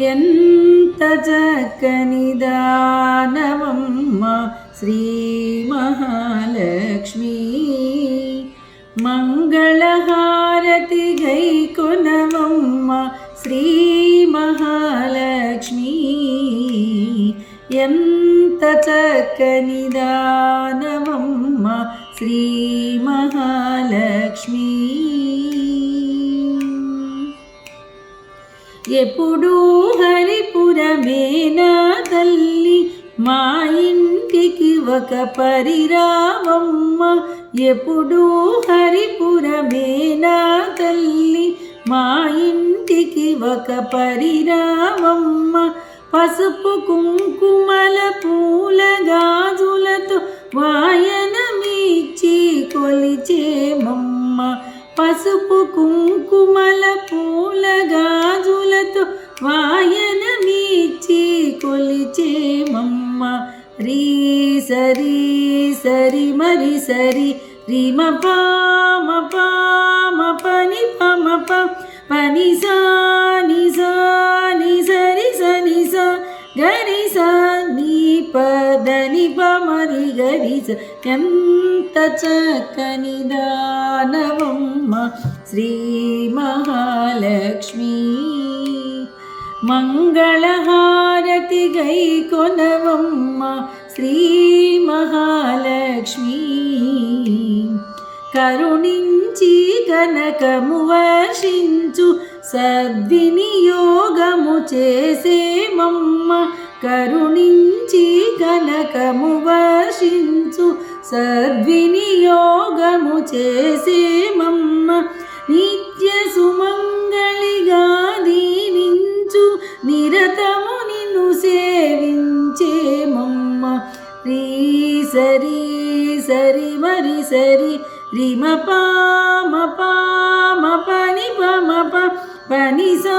ఎంత చక్కని దానవమ్మ శ్రీ మహాలక్ష్మి. మంగళహారతి గై శ్రీ మహాలక్ష్మి. ఎంత చక్కని దానవమ్మ శ్రీ మహాలక్ష్మి. ఎప్పుడు హరిపురమేనా తల్లి. మా ఇంటికి ఒక పరిరామమ్మ ఎప్పుడు హరిపురమేనా తల్లి. మా ఇంటికి ఒక పరిరామమ్మ పసుపు కుంకుమల పూల గాజులతో వాయనమిచ్చి కొలిచేమమ్మ పసుపు కుంకుమల పూల గాజులతో వాయనమిచ్చి కొలిచేమమ్మ రీ సరి సరి మరి సరి రిమ పామ పామ పని పమ ప పని సా ని సా ని సరి సని సా గరి సా నీ పదని పమరి గరి స ఎంత చక్కని దానవమ్మ శ్రీ మహాలక్ష్మి మంగళహారతి గై కొనవమ్మ శ్రీ మహాలక్ష్మి. కరుణించి కనకము వర్షించు సద్వినియోగము చేసేమమ్మ. కరుణించి కనకము వర్షించు సద్వినియోగము చేసేమమ్మ. నీ రీ సరి సరి మరి సరి రిమ పామ పామ పని పమ ప పని సా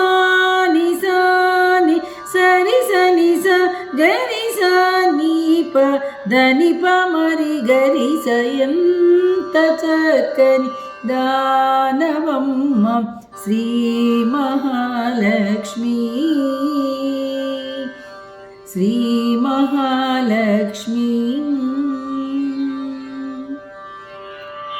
ని సా ని సరి సని స గరి సా నీ ప ధని ప మరి గరి స ఎంత చక్కని దానవమ్మ శ్రీ మహాలక్ష్మి श्री महालक्ष्मी।